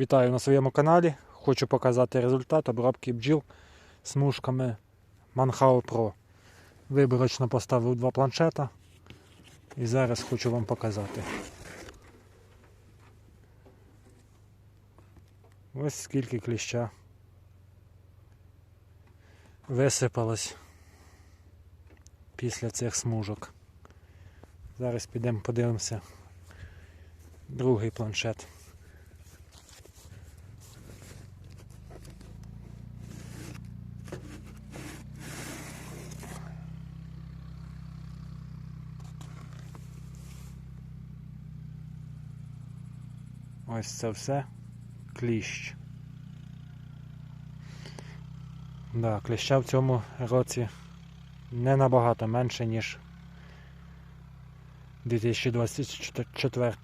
Вітаю на своєму каналі. Хочу показати результат обробки бджіл смужками Manhao Pro. Виборочно поставив два планшета і зараз хочу вам показати. Ось скільки кліща висипалось після цих смужок. Зараз підемо подивимося другий планшет. Ось це все кліщ. Да, кліща в цьому році не набагато менше, ніж у 2024.